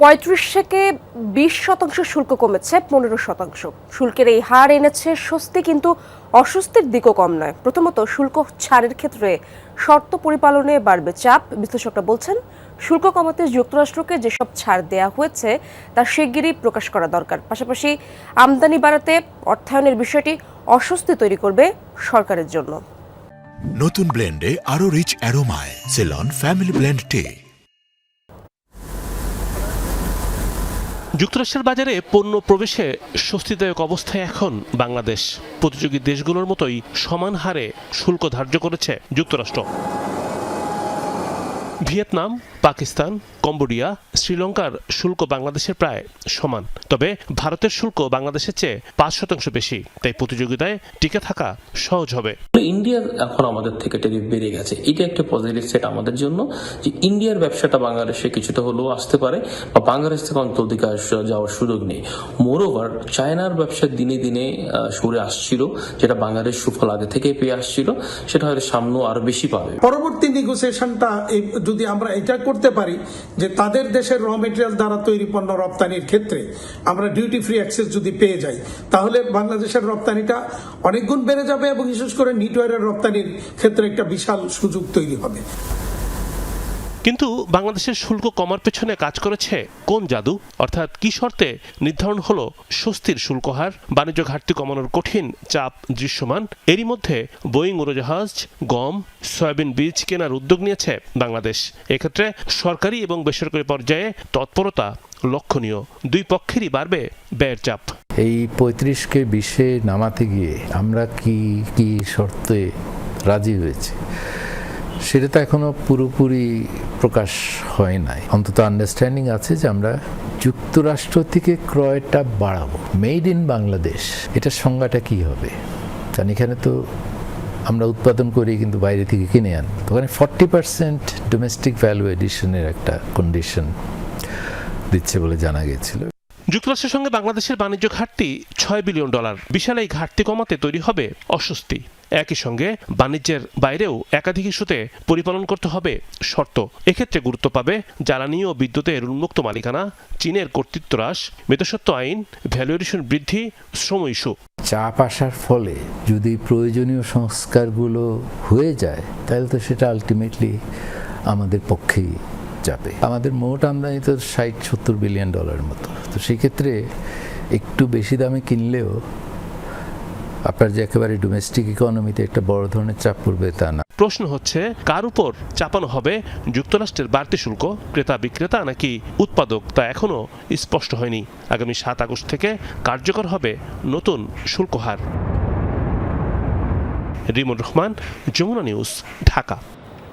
পঁয়ত্রিশ থেকে বিশ শতাংশ শুল্ক কমেছে, পনেরো শতাংশ। শুল্কের এই হার এনেছে স্বস্তি, কিন্তু অস্বস্তির দিকও কম নয়। প্রথমত, শুল্ক ছাড়ের ক্ষেত্রে শর্ত পরিপালনে বাড়বে চাপ। বিশ্লেষকরা বলছেন, শুল্ক কমাতে যুক্তরাষ্ট্রকে যেসব ছাড় দেয়া হয়েছে, তা শিগগিরই প্রকাশ করা দরকার। পাশাপাশি আমদানি বাড়াতে অর্থায়নের বিষয়টি অস্বস্তি তৈরি করবে সরকারের জন্য। নতুন ব্লেন্ডে আরও রিচ অ্যারোমায়, সেলন, ফ্যামিলি ব্লেন্ড টে। যুক্তরাষ্ট্রের বাজারে পণ্য প্রবেশে স্বস্তিদায়ক অবস্থায় এখন বাংলাদেশ। প্রতিযোগী দেশগুলোর মতোই সমান হারে শুল্ক ধার্য করেছে যুক্তরাষ্ট্র। ভিয়েতনাম পাকিস্তান কম্বোডিয়া শ্রীলঙ্কার শুল্ক বাংলাদেশের প্রায় সমান। তবে ভারতের শুল্ক বাংলাদেশের চেয়ে পাঁচ শতাংশ বেশি তাই প্রতিযোগিতায় টিকে থাকা সহজ হবে। ইন্ডিয়ার এখন আমাদের থেকে টেরিফ বেড়ে গেছে। এটা একটা পজিটিভ সেট আমাদের জন্য যে ইন্ডিয়ার ব্যবসাটা বাংলাদেশে কিছুটা হলেও আসতে পারে বা বাংলাদেশ থেকে অন্তত দিকে যাওয়ার সুযোগ নেই। মোরওভার চায়নার ব্যবসা দিনে দিনে সরে আসছিল যেটা বাংলাদেশ সুফল আগে থেকে পেয়ে আসছিল সেটা হয়তো সামনেও আরও বেশি পাবে। পরবর্তী নেগোসিয়েশনটা যদি আমরা এটা করতে পারি যে তাদের দেশের র মেটেরিয়াল দ্বারা তৈরি পণ্য রপ্তানির ক্ষেত্রে আমরা ডিউটি ফ্রি অ্যাক্সেস যদি পেয়ে যাই, তাহলে বাংলাদেশের রপ্তানিটা অনেকগুণ বেড়ে যাবে এবং বিশেষ করে নিটওয়ারের রপ্তানির ক্ষেত্রে একটা বিশাল সুযোগ তৈরি হবে। কিন্তু বাংলাদেশের শুল্ক কমার পেছনে কাজ করেছে কোন জাদু? অর্থাৎ কি শর্তে নির্ধারণ হলো স্বস্তির শুল্ক হার, বাণিজ্য ঘাটতি কমানোর কঠিন চাপ দৃশ্যমান? এরই মধ্যে বোয়িং উড়োজাহাজ, গম, সয়াবিন বীজ কেনার উদ্যোগ নিয়েছে বাংলাদেশ। এক্ষেত্রে সরকারি এবং বেসরকারি পর্যায়ে তৎপরতা লক্ষণীয়। দুই পক্ষেরই বাড়বে ব্যয়ের চাপ। এই পঁয়ত্রিশকে বিশে নামাতে গিয়ে আমরা কি কি শর্তে রাজি হয়েছি? সেটা তো এখনও পুরোপুরি প্রকাশ হয় নাই। অন্তত আন্ডারস্ট্যান্ডিং আছে যে আমরা যুক্তরাষ্ট্র থেকে ক্রয়টা বাড়াবো। মেড ইন বাংলাদেশ এটার সংজ্ঞাটা কি হবে? কারণ এখানে তো আমরা উৎপাদন করি কিন্তু বাইরে থেকে কিনে আন। ওখানে ফর্টি পার্সেন্ট ডোমেস্টিক ভ্যালু এডিশনের একটা কন্ডিশন দিচ্ছে বলে জানা গেছিল যুক্তরাষ্ট্রের সঙ্গে বাংলাদেশের বাণিজ্য ঘাটতি ছয় বিলিয়ন ডলার বিশাল এই ঘাটতি কমাতে তৈরি হবে অস্বস্তি। একই সঙ্গে বাণিজ্যের বাইরেও একাধিক ইস্যুতে পরিপালন করতে হবে শর্ত। এক্ষেত্রে গুরুত্ব পাবে জ্বালানি ও বিদ্যুতের উন্মুক্ত মালিকানা, চীনের কর্তৃত্ব হ্রাস মেতসত্ব আইন, ভ্যালুয়েশন বৃদ্ধি, শ্রম ইস্যু। চাপ আসার ফলে যদি প্রয়োজনীয় সংস্কারগুলো হয়ে যায়, তাহলে তো সেটা আলটিমেটলি আমাদের পক্ষেই যাবে। আমাদের মোট আমদানি তো ষাট সত্তর বিলিয়ন ডলার মতো। তো সেক্ষেত্রে একটু বেশি দামে কিনলেও আপনার যে একেবারে ডোমেস্টিক ইকোনমিতে একটা বড় ধরনের চাপ পড়বে তা না। প্রশ্ন হচ্ছে, কার উপর চাপানো হবে যুক্তরাষ্ট্রের বাড়তি শুল্ক, ক্রেতা বিক্রেতা নাকি উৎপাদক তা এখনও স্পষ্ট হয়নি। আগামী সাত আগস্ট থেকে কার্যকর হবে নতুন শুল্ক হার রিমন রহমান, যমুনা নিউজ, ঢাকা।